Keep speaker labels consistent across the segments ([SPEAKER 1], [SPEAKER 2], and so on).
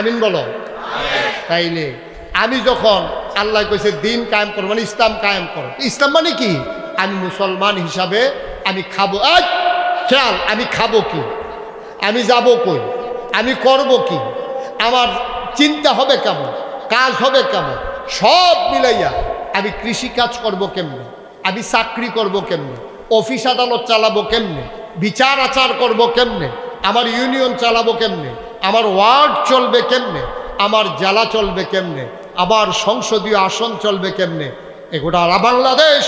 [SPEAKER 1] আমিন বলো। তাইলে, আমি যখন আল্লাহ কইছে দিন কায়েম করো মানে ইসলাম কায়েম করো। ইসলাম মানে কি? আমি মুসলমান হিসাবে আমি খাব। আজ খেয়াল, আমি খাব কি? আমি যাব কই? আমি করব কি? আমার চিন্তা হবে কেমন? কাজ হবে কেমন? সব মিলাইয়া আমি কৃষি কাজ করব কেমনে? আমি চাকরি করব কেমনে? অফিস আদালত চালাবো কেমনে? বিচার আচার করব কেমনে? আমার ইউনিয়ন চালাবো কেমনে? আমার ওয়ার্ড চলবে কেমনে? আমার জেলা চলবে কেমনে? আমার সংসদীয় আসন চলবে কেমনে? এগোটা বাংলাদেশ,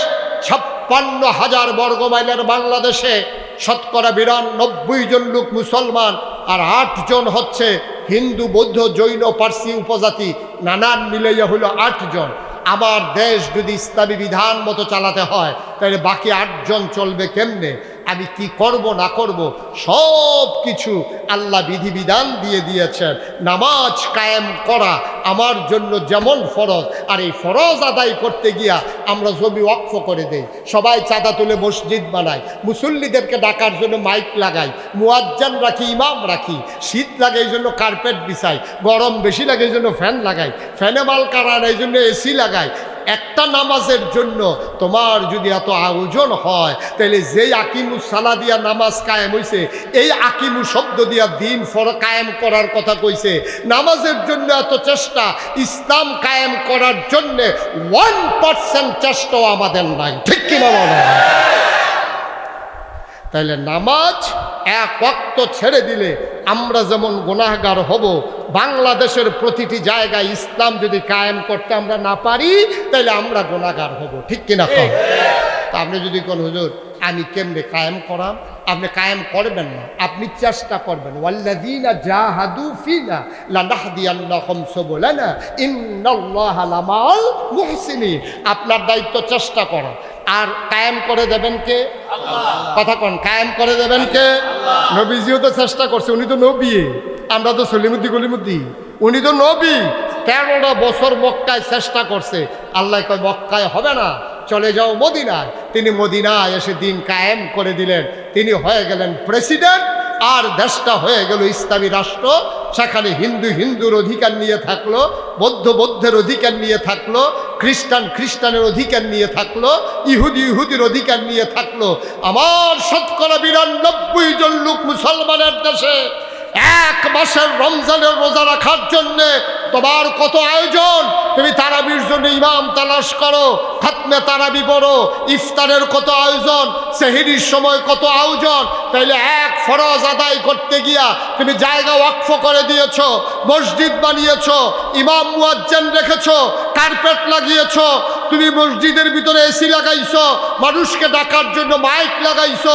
[SPEAKER 1] ছাপ্পান্ন হাজার বর্গ মাইলের বাংলাদেশে শতকরা বিরানব্বই জন লোক মুসলমান আর আটজন হচ্ছে হিন্দু, বৌদ্ধ, জৈন, পার্সি উপজাতি। নানান মিলাইয়া হলো আটজন আমার দেশ যদি ইসলামী বিধান মতো চালাতে হয়, তাহলে বাকি আটজন চলবে কেমনে? আমি কি করব, না করব, সব কিছু আল্লাহ বিধিবিধান দিয়ে দিয়েছেন। নামাজ কায়েম করা আমার জন্য যেমন ফরজ, আর এই ফরজ আদায় করতে গিয়া আমরা জমি ওয়াকফ করে দেই। সবাই চাঁদা তুলে মসজিদ বানাই মুসল্লিদেরকে ডাকার জন্য মাইক লাগাই, মুয়াজ্জান রাখি, ইমাম রাখি, শীত লাগে এই জন্য কার্পেট বিছাই, গরম বেশি লাগে এই জন্য ফ্যান লাগাই, ফ্যানে মাল কারান এই জন্য এসি লাগাই একটা নামাজের জন্য তোমার যদি এত আয়োজন হয়, তাহলে যেই আকিমু সালা দিয়া নামাজ কায়েম হয়েছে এই আকিমু শব্দ দিয়া দিন ফর কায়েম করার কথা কইছে। নামাজের জন্য এত চেষ্টা, ইসলাম কায়েম করার জন্যে ওয়ান পার্সেন্ট চেষ্টাও আমাদের নাই। ঠিক কিনা বলো তাইলে নামাজ এক অক্ত ছেড়ে দিলে আমরা যেমন গুনাহগার হব, বাংলাদেশের প্রতিটি জায়গায় ইসলাম যদি কায়েম করতে আমরা না পারি তাহলে আমরা গুনাহগার হব। ঠিক কিনা তা আপনি যদি কোন, হুজুর, আমি কেমনে কায়েম করাম? আপনি কায়েম করবেন না, আপনি চেষ্টা করবেন। আপনার দায়িত্ব চেষ্টা করা। আর কায়েম করে দেবেন কে? কথা কন কায়েম করে দেবেন কে? নবীজিও তো চেষ্টা করছে উনি তো নবী। আমরা তো সলিমুদ্দি গলিমুদ্দি উনি তো নবী। তেরোটা বছর মক্কায় চেষ্টা করছে। আল্লাহ কয় মক্কায় হবে না চলে যাও মদিনায়। তিনি মদিনায় এসে দিন কায়েম করে দিলেন। তিনি হয়ে গেলেন প্রেসিডেন্ট। আর দেশটা হয়ে গেল ইসলামী রাষ্ট্র। সেখানে হিন্দু হিন্দুর অধিকার নিয়ে থাকল, বৌদ্ধ বৌদ্ধের অধিকার নিয়ে থাকল, খ্রিস্টান খ্রিস্টানের অধিকার নিয়ে থাকল, ইহুদি ইহুদির অধিকার নিয়ে থাকল। আমার শতকরা বিরানব্বই জন লোক মুসলমানের দেশে। এক মাসের রমজানের রোজা রাখার জন্যে তোমার কত আয়োজন? তুমি তারাবির জন্য ইমাম তালাশ করো, খাতমে তারাবি পড়ো, ইফতারের কত আয়োজন, সেহিরির সময় কত আয়োজন? তাইলে এক ফরজ আদায় করতে গিয়া তুমি জায়গা ওয়াকফ করে দিয়েছ, মসজিদ বানিয়েছ, ইমাম মুয়াজ্জান রেখেছ, কার্পেট লাগিয়েছ তুমি মসজিদের ভিতরে এসি লাগাইছ, মানুষকে ডাকার জন্য মাইক লাগাইছ,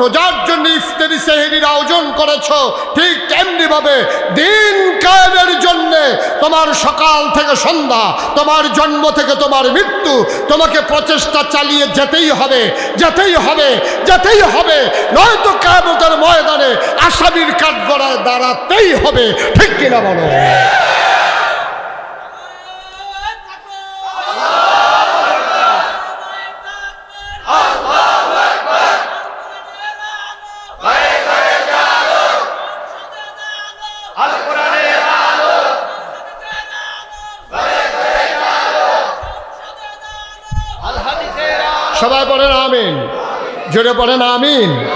[SPEAKER 1] রোজার জন্য ইফতারি সেহেরির আয়োজন করেছ, ঠিক তেমনি ভাবে দিন কায়েমের জন্যে তোমার সকাল থেকে সন্ধ্যা, তোমার জন্ম থেকে তোমার মৃত্যু, তোমাকে প্রচেষ্টা চালিয়ে যেতেই হবে যেতেই হবে যেতেই হবে। নয়তো কায়ামতের ময়দানে আসামির কাঠগড়ায় দাঁড়াতেই হবে, ঠিক কিনা বলো? সবাই বলেন আমিন। জোরে বলেন আমিন।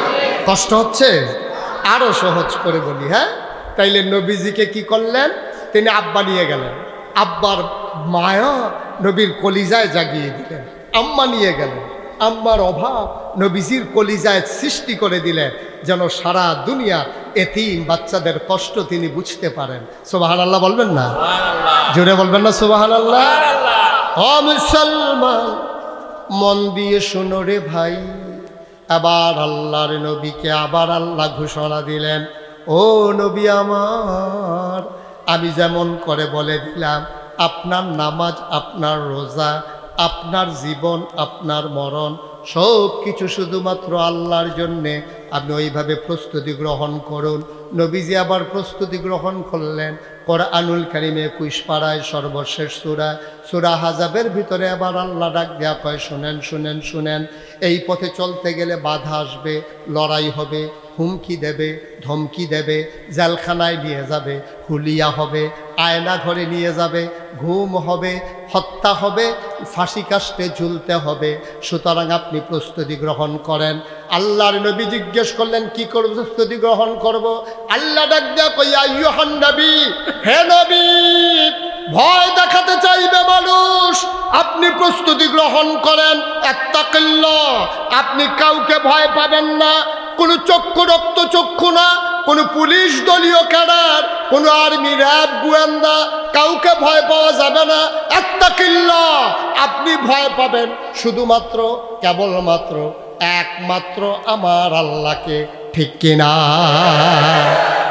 [SPEAKER 1] কষ্ট হচ্ছে? আরও সহজ করে বলি হ্যাঁ? তাইলে নবীজিকে কি করলেন? তিনি আব্বা নিয়ে গেলেন। আব্বার মায়া নবীর কলিজায় জাগিয়ে দিলেন। আম্মা নিয়ে গেলেন। আম্মার অভাব নবীজির কলিজায় সৃষ্টি করে দিলেন যেন সারা দুনিয়া এতিম বাচ্চাদের কষ্ট তিনি বুঝতে পারেন। সোবাহান আল্লাহ বলবেন না? জোরে বলবেন না সোবাহান আল্লাহ মুসলমান মন দিয়ে শোনো রে ভাই। আবার আল্লাহর নবীকে আবার আল্লাহ ঘোষণা দিলেন ও নবী আমার আমি যেমন করে বলে দিলাম আপনার নামাজ আপনার রোজা আপনার জীবন, আপনার মরণ, সব কিছু শুধুমাত্র আল্লাহর জন্যে। আপনি ওইভাবে প্রস্তুতি গ্রহণ করুন। নবীজি আবার প্রস্তুতি গ্রহণ করলেন কোরআনুল কারিমে একুশ পাড়ায় সর্বশেষ সুরা সুরা হাজাবের ভিতরে আবার আল্লাহ ডাক দেয়া কয়, শুনেন শুনেন শুনেন, এই পথে চলতে গেলে বাধা আসবে, লড়াই হবে, হুমকি দেবে, ধমকি দেবে, জেলখানায় নিয়ে যাবে হুলিয়া হবে আয়না ঘরে নিয়ে যাবে, ঘুম হবে, হত্যা হবে, ফাঁসি কাস্টে ঝুলতে হবে। সুতরাং আপনি প্রস্তুতি গ্রহণ করেন। আল্লাহর নবী জিজ্ঞেস করলেন, কি করব? প্রস্তুতি গ্রহণ করব? আল্লাহ ডাক দেয়া কইয়া ইউহান নবী, হে নবী, ভয় দেখাতে চাইবে মানুষ। আপনি প্রস্তুতি গ্রহণ করেন এত্তাকিল্ল আপনি কাউকে ভয় পাবেন না। কোনো না কোনো পুলিশ দলীয় ক্যাডার, কোনো আর্মি র্যাব গোয়েন্দা, কাউকে ভয় পাওয়া যাবে না। এত্তাকিল্লা আপনি ভয় পাবেন। শুধুমাত্র, কেবলমাত্র, একমাত্র আমার আল্লাহকে। ঠিক কিনা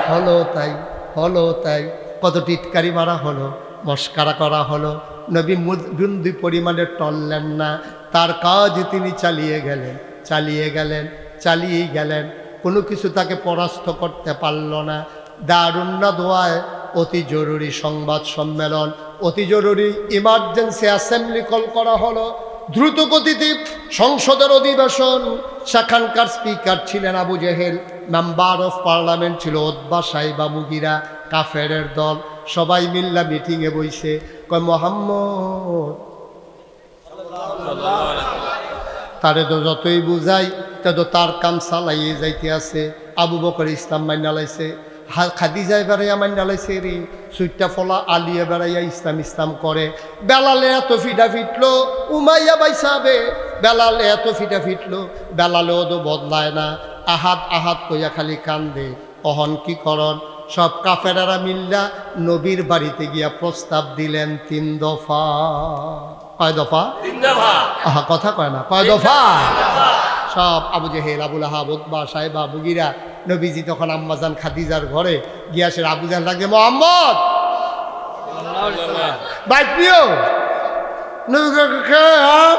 [SPEAKER 1] হলো তাই হলো তাই। কত টিটকারি মারা হলো, মস্কারা করা হলো। নবী বিন্দু পরিমাণে টললেন না। তার কাজ তিনি চালিয়ে গেলেন চালিয়ে গেলেন চালিয়ে গেলেন। কোনো কিছু তাকে পরাস্ত করতে পারল না। দারুন্না দোয়ায় অতি জরুরি সংবাদ সম্মেলন, অতি জরুরি ইমার্জেন্সি অ্যাসেম্বলি কল করা হলো। দ্রুত গতিতে সংসদের অধিবেশন, সেখানকার স্পিকার ছিলেন Abu Jahl member of parliament ছিল ওদ্বা সাহেবা মুগিরা কাফেরের দল, সবাই মিল্লা মিটিংয়ে বইছে। কয়, মোহাম্মদ। তারে তো যতই বুঝাই তত তার কাম চালাইয়ে যাইতে আছে। আবু বকর ইসলাম মাইনা লাইছে। খাদিজায় বেড়াইয়া মাইনা লাইছে রে। সুইটটা ফলা আলিয়া বেড়াইয়া ইসলাম ইসলাম করে। বেলালে এত ফিটা ফিটলো উমাইয়া বাইসাবে বেলালে এত ফিটা ফিটলো বেলালেও তো বদলায় না। আহাত আহাত কইয়া খালি কান্দে। অহন কি করন সব কাফেরারা মিল্লা নবীর বাড়িতে গিয়া প্রস্তাব দিলেন তিন দফা। কয় দফা? আহা কথা কয় না। কয় দফা। সব আবু জেহেল আবুল আহাব উদ্বা সাহেবা, বুগিরা, নবীজি তখন আম্মাজান খাদিজার ঘরে গিয়াসের আবু জান লাগে মোহাম্মদ! হ্যাঁ?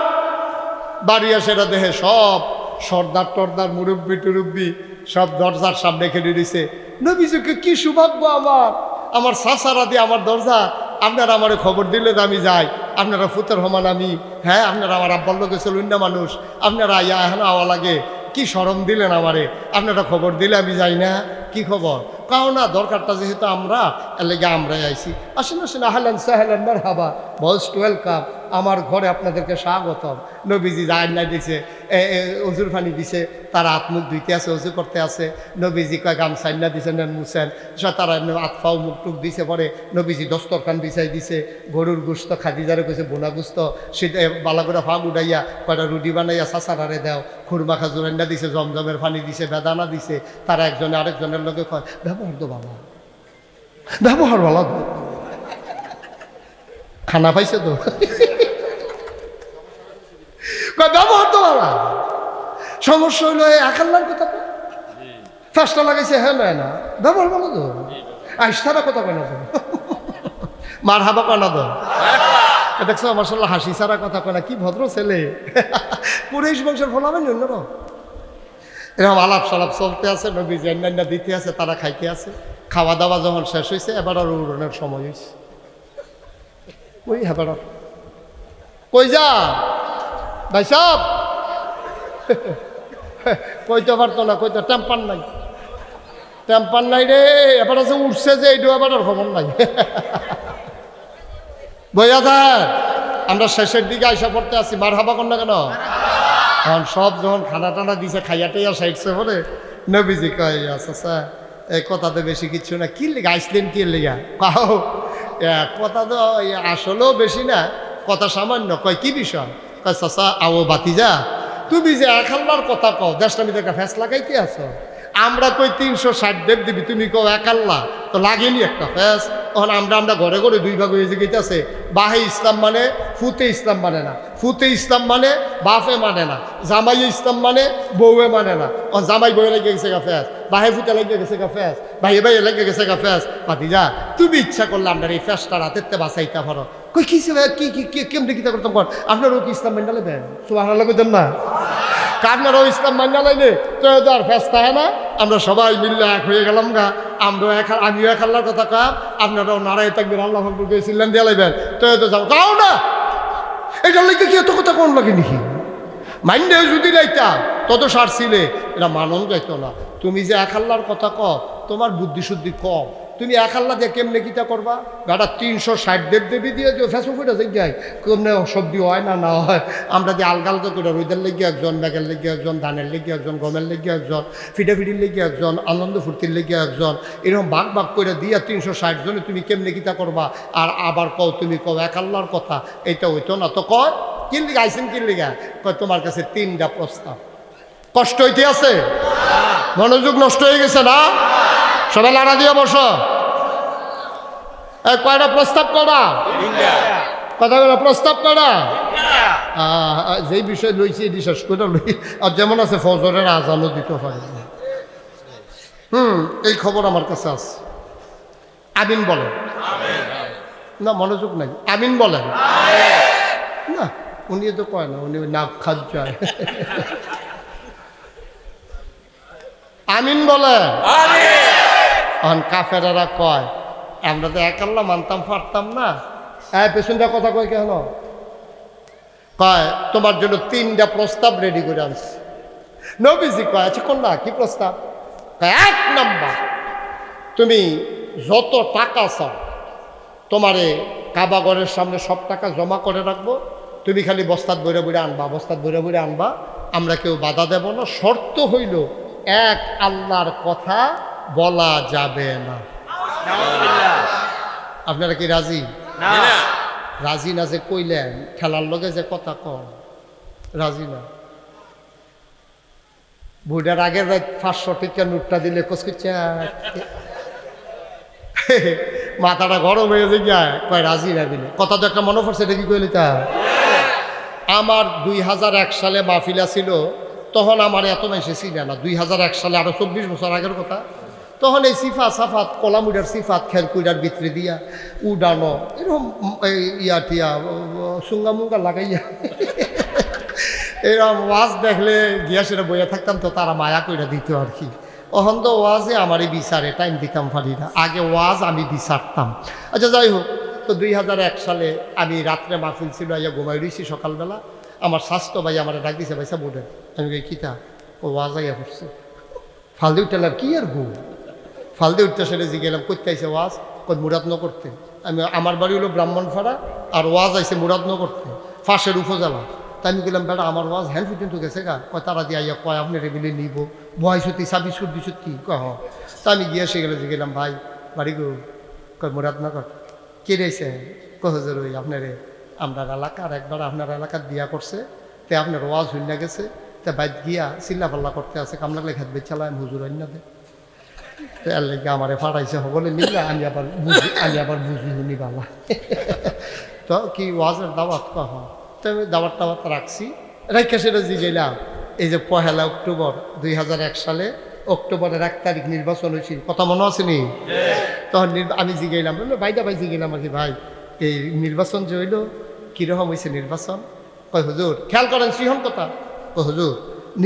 [SPEAKER 1] বাড়ি আসেরা দেহে সব সর্দার টর্দার, মুরব্বি টুরব্বি, সব দরজার সামনে খেলে দিছে। নবীজিকে কি সৌভাগ্য আমার। আমার সাসারা দিয়ে আমার দরজা, আপনারা আমারে খবর দিলে আমি যাই। আপনারা ফুতের হমান আমি হ্যাঁ আপনারা আমার আব্বার লোকে চলুন না মানুষ, আপনারা আয়া এখন আওয়া লাগে, কি সরম দিলেন আমারে? আপনারা খবর দিলে আমি যাই না, কি খবর? কাও না, দরকারটা যেহেতু আমরা, এর লেগে আমরাই আইছি। আসেন আসেন, আহলেন সাহেলেন মার হাবা মোস্ট ওয়েলকাম আমার ঘরে আপনাদেরকে স্বাগতম। নবীজি রান্না দিছে অজুর পানি দিছে, তারা হাত মুখ ধুইতে আছে অজু করতে আছে। নবীজি কয় গামছাইনা দিছে, নেন মুছেন। সে তারা পাও মুখ টুক দিছে, পরে নবীজি দস্তরখান বিছাই দিছে। গরুর গুস্ত খাদিজারে কইছে, বোনা গুস্ত সেটা বালা করে ফাগ উঠাইয়া কয়টা রুটি বানাইয়া সাসারারে দেও। খুরমা খাজুরান্না দিছে, জমজমের পানি দিছে, বেদানা দিছে। তারা একজনে আরেকজনের লোকে কয়, ব্যবহার তো বাবা ব্যবহার ভালো। খানা পাইছে তো? ব্যবহার তো ভালো। সমস্যা হইল এই একাল্লার কথা কয়। ফার্স্টটা লাগাইছে হ্যাঁ নয় না। ব্যবহার ভালো তো। আইসারা কথা কেন তো। মার হাবা কানা তো। দেখছ মার্শাল্লাহ হাসি সারা কথা কয় কি ভদ্র ছেলে। পুরেশ বংশের ফলাবেন অন্যরকম এরকম আলাপ সালাপ চলতে আছে নবী জান্নান্না দিতে আছে, তারা খাইতে আছে। খাওয়া দাওয়া যখন শেষ হয়েছে এবার আর উড়নের সময় হয়েছে ওই আর। কই যা? ভাই সব কইতে পারতো না কইতে টেম্পার নাই। টেম্পার নাই রে এবার আছে উঠছে যে এইটু এবার খবর নাই। বইয়া থাক আমরা শেষের দিকে আইসা পড়তে আসি মার হাবা কর না কেন? এখন সব যখন খানা টানা দিছে খাইয়াটাই আর সাইডছে পরে নবীজি কয় আচ্ছা স্যার এই কথাতে বেশি কিছু না কি লেগে আইসলেন কি লেগা? এ, কথা তো আসলেও বেশি না কথা সামান্য কয় কি বিষয়? কয়, চাচা, আও বাতি যা তুমি যে এক আল্লাহর কথা কও, দেশটা মিতে একটা ফ্যাস লাগাইতে আছো? আমরা কই তিনশো ষাট দেব দিবি, তুমি কও এক আল্লাহ, তো লাগেনি একটা ফ্যাস তখন আমরা আমরা ঘরে ঘরে দুই ভাগ হয়ে গেছে বাহে ইসলাম মানে ফুতে ইসলাম মানে না। ফুতে ইসলাম মানে বাফে মানে না। জামাই ইসলাম মানে বউয়ে মানে না। ও জামাই বউয়ে লেগে গেছে গা ফ্যাস বাহে ফুতে লেগে গেছে গা ফ্যাস ভাইয়ে ভাইয়ে লেগে গেছে গা ফ্যাস যা তুমি ইচ্ছা করলে আপনার এই ফ্যাসটা রাতের তে বাঁচাইতে পারো। কই, কি? কি কি কেমনি কিতা করতাম কর আপনারও কি ইসলাম মান্না লেবেন সুবাহ লাগতেন না। কারণ আপনারাও ইসলাম মান্না লাইনে তো আর ফ্যাস থাকে না। আমরা সবাই মিললে এক হয়ে গেলাম গা। আমরাও এক আমিও এক আল্লাহর কথা কা আপনারাও নারায় থাকবেন, আল্লাহ ফকরকে সিল্লান দিয়ে লাইবেন। তো এত যাও তাও না। এটা লেগে কি এত কথা কোন লাগে নাকি? মাইন্ডে যদি লাইতা তত সারছিলে এটা মানন যাইতো না। তুমি যে এক আল্লাহর কথা ক তোমার বুদ্ধি শুদ্ধি কম। তুমি এক আল্লাহ দিয়ে কেমনে কিতা করবা? গাটা তিনশো ষাট দেব দেবী দিয়ে যে ফেসবুক ফুটে যাই কেমনে সবজি হয় না না হয়? আমরা যে আলগা আলগা করে রোদের লেগে একজন, ব্যাগের লেগে একজন, ধানের লেগে একজন, গমের লেগে একজন ফিটাফিটির লেগে একজন, আনন্দ ফুর্তির লেগে একজন, এরকম ভাগ ভাগ করে দিয়া তিনশো ষাট জনে তুমি কেমনে কিতা করবা? আর আবার কও, তুমি কও এক আল্লাহর কথা, এটা হইতো না তো কয়? কিনলি আইসেন কিনলি গা কয়, তোমার কাছে তিনটা প্রস্তাব। কষ্ট হইতে আছে? মনোযোগ নষ্ট হয়ে গেছে না? সবাই লাড়া দিয়ে বসো। কয়টা প্রস্তাব করা কথা বলা প্রস্তাব করা যেই বিষয় লইছি এটি শেষ করে লই। আর যেমন আছে ফজরের আজানও দিতে পারে হুম এই খবর আমার কাছে আছে। আমিন বলেন। না মনোযোগ নাই। আমিন বলেন। না উনি তো কয় না উনি ওই নাক খাদ যায়। আমিন বলেন। কাফেরারা কয় আমরা তো একাল্লা মানতাম পারতাম না। হ্যাঁ পেছনটা কথা কয় কেন কয় তোমার জন্য তিনটা প্রস্তাব রেডি করে আনছি। নবীজি কয় আছে কোন না কি প্রস্তাব? এক নাম্বার তুমি যত টাকা চাও তোমারে কাবাগরের সামনে সব টাকা জমা করে রাখব। তুমি খালি বস্তাত বইরে বইরে আনবা বস্তাত বইরে বইরে আনবা। আমরা কেউ বাধা দেব না। শর্ত হইল এক আল্লাহর কথা বলা যাবে না। আপনারা কি রাজি? রাজি না যে কইলেন খেলার লগে যে কথা কন রাজি না। বুড়ার আগের রাত পাঁচশো টিকা নোটটা দিলে কসকিচ্ছে মাথাটা গরম হয়ে যায় কয় রাজি না দিলে। কথা তো একটা মনে পড়ছে এটা কি কইলি তা? আমার দুই হাজার এক সালে মাহফিলা ছিল তখন আমার এত বেশি ছিল না। দুই হাজার এক সালে আরও চব্বিশ বছর আগের কথা। তখন এই সিফা সাফাত কলামুডার সিফাত খেলকুইডার ভিতরে দিয়া, উডানো, এরকম, এই ইয়া টিয়া সুঙ্গা মুঙ্গা লাগাইয়া। এরকম ওয়াজ দেখলে গিয়া সেটা বইয়া থাকতাম তো তারা মায়া কইরা দিত আর কি। অহন তো ওয়াজে আমারই বিচারে, টাইম দিতাম পারি না। আগে ওয়াজ আমি বিচারতাম। আচ্ছা যাই হোক, তো দুই হাজার এক সালে আমি রাত্রে মাহফিল ছিল, আইয়া ঘুমাই রইছি সকালবেলা। আমার স্বাস্থ্য ভাই আমার ডাক দিছে, ভাইসা বোর্ডে আমি কিতা? ও ওয়াজ আইয়া পড়ছে। ফালদি উঠলাম কি আর ঘুম ফালদি উঠতে সেটা জিগেলাম করতে আইসে ওয়াজ কই মুরাদন করতে। আমি আমার বাড়ি হলো ব্রাহ্মণ ব্রাহ্মণপাড়া, আর ওয়াজ আইসে মুরাদন করতে, ফাঁসের উপজেলা। তাই আমি গেলাম বেটা, আমার ওয়াজ হ্যান্ড পর্যন্ত গেছে গা। কয়, তারা দিয়ে আইয়া কয়, আপনি রেগুলি নিব বয় সত্যি, ছাব্বিশ কোটি সত্যি কয়, হ। তা আমি গিয়ে সে গেলে গেলাম, ভাই, বাড়ি গো, কয় মুরাদনগর কে রয়েছে কহজের ওই আপনারে আপনার এলাকার একবার আপনার এলাকার বিয়া করছে, তে আপনার ওয়াজ হইনা গেছে, তে বাইত গিয়া চিল্লা পাল্লা করতে আছে কামলা লেখাত বেচালাম হুজুর অন্য দে। তো এর লেগে আমারে ফাটাইছে, সকলে নিলে আমি আবার বুঝি, আমি আবার বুঝি শুনি তো কি ওয়াজের দাওয়াত কহ তো আমি দাওয়াত টাওয়াত রাখছি। রেখে সেটা জিগেলাম এই যে পহেলা অক্টোবর দুই হাজার এক সালে, অক্টোবরের এক তারিখ নির্বাচন হয়েছিল কথা মনে আছে নি? তখন আমি জিগাইলাম বলল ভাইদা ভাই জিগাইলাম আর কি ভাই। এই নির্বাচন যে হইল কীরকম হয়েছে নির্বাচন? কয়, হুজুর, খেয়াল করেন সিহন কথা কয়, হুজুর,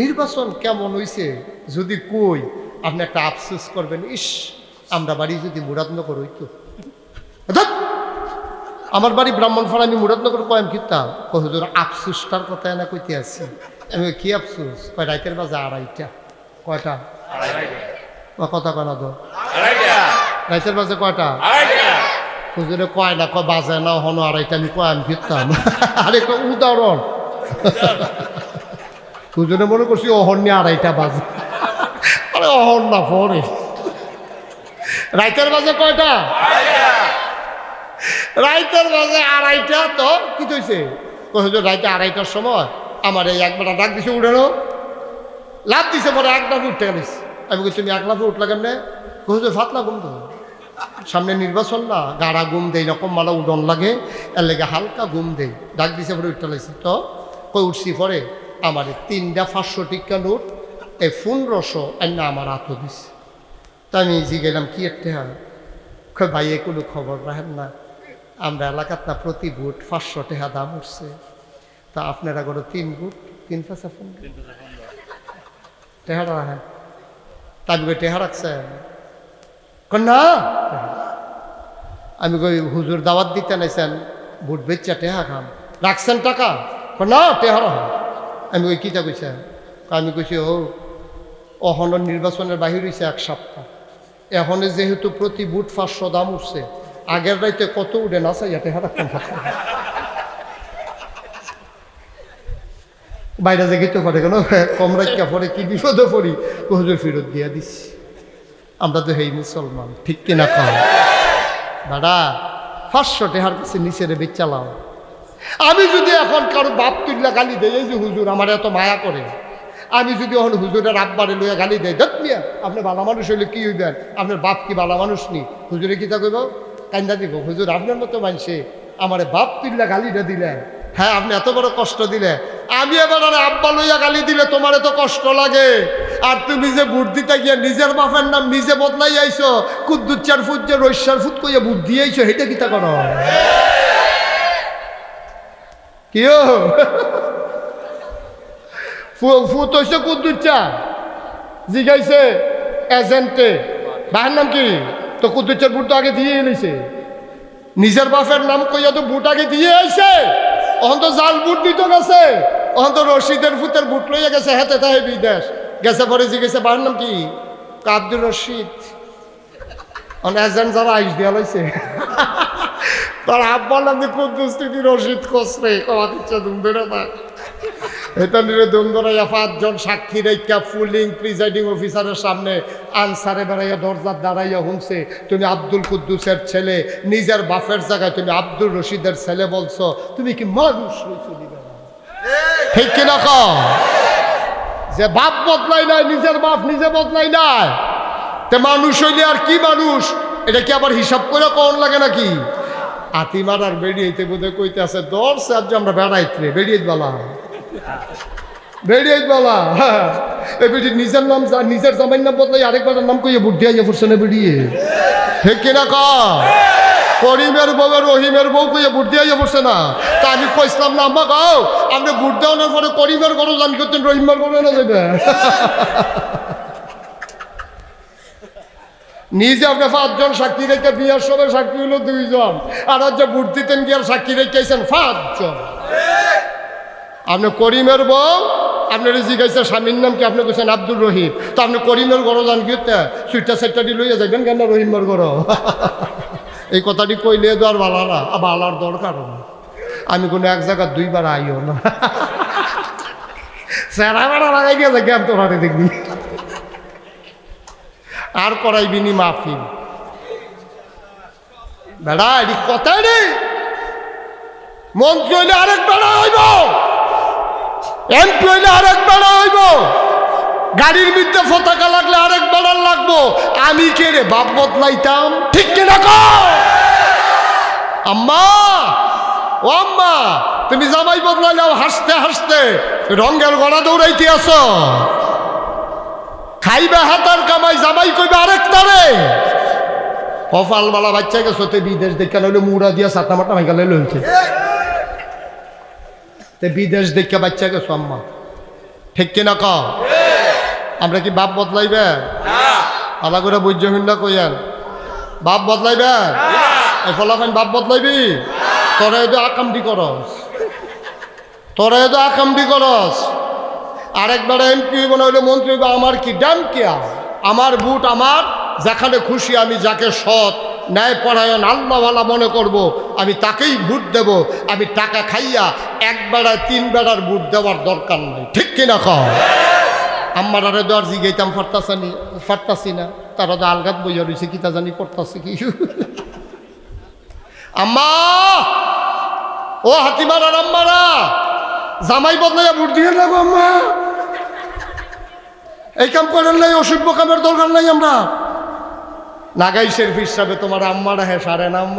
[SPEAKER 1] নির্বাচন কেমন হয়েছে যদি কই আপনি একটা আফসোস করবেন, ইস, আমরা বাড়ি যদি মুরাদনগর ধ্যাৎ! আমার বাড়ি ব্রাহ্মণপাড়া, আমি মুরাদনগর কয়েম কিতাম। হুজুর, আফসোসটার কথা না কইতে আছি। আমি কি আফসোস? কয় রাইতের বাজে আড়াইটা। কয়টা? কথা কনা তো? রাইতের বাজে কয়টা? হুজুরে কয় না, কয় বাজে না, হনো আড়াইটা, আমি কয় আমি ফিরতাম আর একটা উদাহরণ। হুজুরে মনে করছি অহন নিয়ে আড়াইটা বাজে। আরে অহন না পরে রাইতের বাজে কয়টা? রাইতের বাজে আড়াইটা তো, কি হয়েছে কই রাইতে আড়াইটার সময় আমার এই একবার ডাক দিছে উঠানো লাভ দিছে পরে এক লাফে উঠতে গেলিস। আমি বলছি তুমি এক লাফে উঠলা কেমনে? হুজুর ফাতলা ঘুম তো। সামনে নির্বাচন না গাড়া ঘুম দেয় রকম মালা উডন লাগে, এর লেগে হালকা ঘুম দেই। ডাক দিছে পরে উঠতে লাগছি তো? কই, উঠছি পরে। আমার তিনটা পাঁচশো টিকা নোট এই ফোন রস না আমার হাত দিস তা আমি জি গেলাম কি একটা কই ভাই কোনো খবর রাখেন না। আমরা এলাকাত না প্রতি বুট পাঁচশো টাকা দাম উঠছে। তা আপনারা করে তিন বুট তিন পাঁচা ফোন টেহারা রাখেন। তা আমি কই টেহা রাখছেন না। আমি কই হুজুর দাওয়াত দিতে নাইছেন বুট বেচা টেহা খাম রাখছেন টাকা? না টেহা রাখেন আমি কই কিতা কইছেন? কই আমি কইছি ও অহনর নির্বাচনের বাহির হয়েছে এক সপ্তাহ। এখন যেহেতু প্রতি বুট পাঁচশো দাম উঠছে, আগের রাইতে কত উঠে না চাইয়াতে হারাক্তাম বাইরে যে গেতে পারে কেন, কম রাখা পরে কি বিপদে পড়ি, হুজুর ফেরত দিয়া দিছি। আমরা তো হেই মুসলমান, ঠিক কিনা কম দাদা পাঁচশো টেহার কাছে নিচে নিচের বেচালাম আমি যদি এখন কারও বাপ তুল্লা গালি দেয় যে হুজুর আমার এত মায়া করে। আমি যদি এখন হুজুরের আব্বারে লইয়া গালি দেয় দেখ মিয়া, আপনি ভালো মানুষ হইলে কি হইবেন? আপনার বাপ কি ভালো মানুষ নি? হুজুরে কি তা কান্দা দিব, হুজুর, আপনার মতো মানুষে আমার বাপ তুল্লা গালিটা দিলেন। হ্যাঁ আপনি এত বড় কষ্ট দিলে আমি এবার আর আব্বা লইয়া গালি দিলে তোমার এত কষ্ট লাগে। আর তুমি যে বুট দিতে গিয়ে নিজের বাপের নাম নিজে বদলাই আইছো কুদ্দুচ্চার ফুট যে রৈশ্যার ফুট কইয়া বুট দিয়ে আইছো হেটা কিতা করো? কিও ফুট হইছে কুদ্দুচ্চা জিগাইছে এজেন্টে। বাহার নাম কি? তো কুদ্দুচ্চার বুট আগে দিয়ে এলিছে নিজের বাপের নাম কইয়া তো বুট আগে দিয়ে আইছে। অহন তো জাল বুট দিত গেছে। অহন তো রশিদের ফুটের বুট লইয়া গেছে হেতে তাহে বিদেশ। গেছে পরে জিগেছে বাহার নাম কি? আব্দুর রশিদ। অন এজেন্ট যারা আইস দিয়া লইছে। তার আব্বা নাম যে কুদ্দুস তুই রশিদ কসরে? কমা দিচ্ছে দুম ধরে না। এটা নিরে দুম ধরাইয়া পাঁচজন সাক্ষী রেখা ফুলিং প্রিজাইডিং অফিসারের সামনে আনসারে বেড়াইয়া দরজার দাঁড়াইয়া হুমছে তুমি আব্দুল কুদ্দুসের ছেলে, নিজের বাপের জায়গায় তুমি আব্দুল রশিদের ছেলে বলছো, তুমি কি মানুষ? ঠিক কিনা কও? যে বাপ বদলাই নাই, নিজের বাপ নিজে বদলাই নাই। তে মানুষ হইলে আর কি মানুষ? এটা কি আবার হিসাব করে কন লাগে নাকি? আতি মারার বেরিয়েতে বোধহয় কইতে আছে আজ আমরা বেড়াইতে বেরিয়ে বলা বেরিয়ে বলা এ বেটি নিজের নাম নিজের জামাইর নাম বদলাই আরেকবার নাম কইয়ে বুদ্ধি আইয়া পড়ছে না বেরিয়ে হে কিনা কা? করিমের বউ রহিমের বউ কইয়া বুদ্ধি আইয়া পড়ছে না। তা আমি না, আম্মা গাও আপনি বুট দেওয়ানোর পরে করিমের গরু জান করতেন, রহিমের না যাবে নিজে আপনি পাঁচজন সাক্ষী রেখে বিয়ার সময় সাক্ষী হলো দুইজন, আর যে বুট দিতেন গিয়ার সাক্ষী রেখেছেন পাঁচজন। আপনি করিমের বউ আপনার জিজ্ঞাসা স্বামীর নাম কি আপনি কেছেন আব্দুল রহিম। তো আপনি করিমের গড় যান গিয়ে সুইটা সেটটা লইয়া যাবেন কেন রহিমের গড় এই কথাটি কইলে তো আর আর ভালার দরকার না। আমি কোনো এক জায়গা দুইবার আইও না। স্যারা বেড়া লাগাই দিয়ে জ্ঞান তোমার দেখবি। আর করাইবি নি মাহফিল বেড়া, এটি কথাই নেই। মন্ত্রী হইলে আরেক বেড়া হইব। এমপি হইলে আরেক বেড়া হইব। গাড়ির মধ্যে পতাকা লাগলে আরেক বেড়ার লাগবো। আমি কে রে বাপ বদলাইতাম? ঠিক কিনা আম্মা, ও আম্মা, তুমি জামাই বদলাইলাও, হাসতে হাসতে রঙ্গের গড়া দৌড়াইতে আসো। খাইবে হাতার কামাই, জামাই কইবে আরেক তারে কপালওয়ালা বাচ্চা গেছো বিদেশ দেখে নইলে মুড়া দিয়া সাতা মাটা ভাই গেলে লইছে তে বিদেশ দেখে বাচ্চা গেছো আম্মা। ঠিক কিনা ক আমরা কি বাপ বদলাইবে? আলা করে বুঝ্য হিন্দা কইয়ান। বাপ বদলাইবে? ফলাফাইন বাপ বদলাইবি? তোরা এতো আকামটি করস। তোরা এতো আকামটি করস। আরেকবার এমপি মনে হইলে মন্ত্রী আমার কি ডান কিয়া? আমার বুট আমার যেখানে খুশি আমি যাকে সৎ ন্যায় পরায়ণ আল্লাহওয়ালা মনে করব আমি তাকেই ভোট দেব আমি টাকা খাইয়া এক বেড়ায় তিন বেড়ার বুট দেওয়ার দরকার নেই। ঠিক কিনা কহ আমার আরে দর জিগাইতাম ফারতাসানি ফারতাসি না। তারা তো আলগাত বইয়া রয়েছে কি তা জানি করতাছে কি? আম্মা! ও আম্মারা! জামাই বদলাইয়া ভোট দিয়ে নেব আম্মা। এই কাম করেন নাই অসভ্য কামের দরকার নাই আমরা। নাগাই শেরফ হিসাবে তোমার আম্মারা হ্যাঁ আম্মা।